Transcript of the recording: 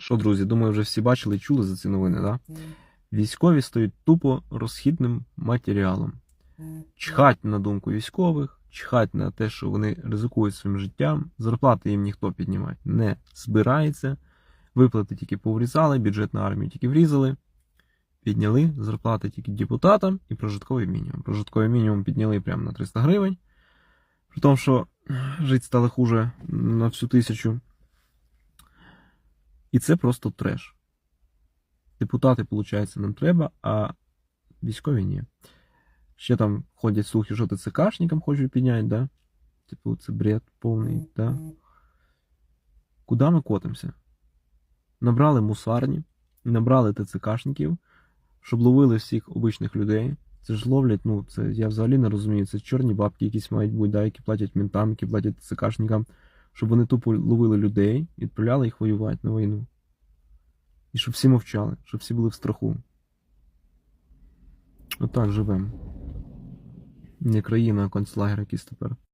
Що, друзі, думаю, вже всі бачили і чули за ці новини, да? Військові стають тупо розхідним матеріалом. Чхать на думку військових, чхать на те, що вони ризикують своїм життям, зарплати їм ніхто піднімати не збирається. Виплати тільки поврізали, бюджет на армію тільки врізали. Підняли зарплати тільки депутатам і прожитковий мінімум. Прожитковий мінімум підняли прямо на 300 гривень. При тому, що жити стало хуже на всю тисячу. І це просто треш. Депутати, виходить, нам треба, а військові ні. Ще там ходять слухи, що ТЦКшникам хочуть підняти, да? Типу, це бред повний, да? Куди ми котимося? Набрали мусарні, набрали ТЦКшників, щоб ловили всіх обичних людей. Це ж ловлять, ну, це я взагалі не розумію. Це чорні бабки якісь мають бути, да, які платять ментам, які платять ТЦКшникам, щоб вони тупо ловили людей відправляли їх воювати на війну. І щоб всі мовчали, щоб всі були в страху. Отак живемо. Не країна, а концлагер якийсь тепер.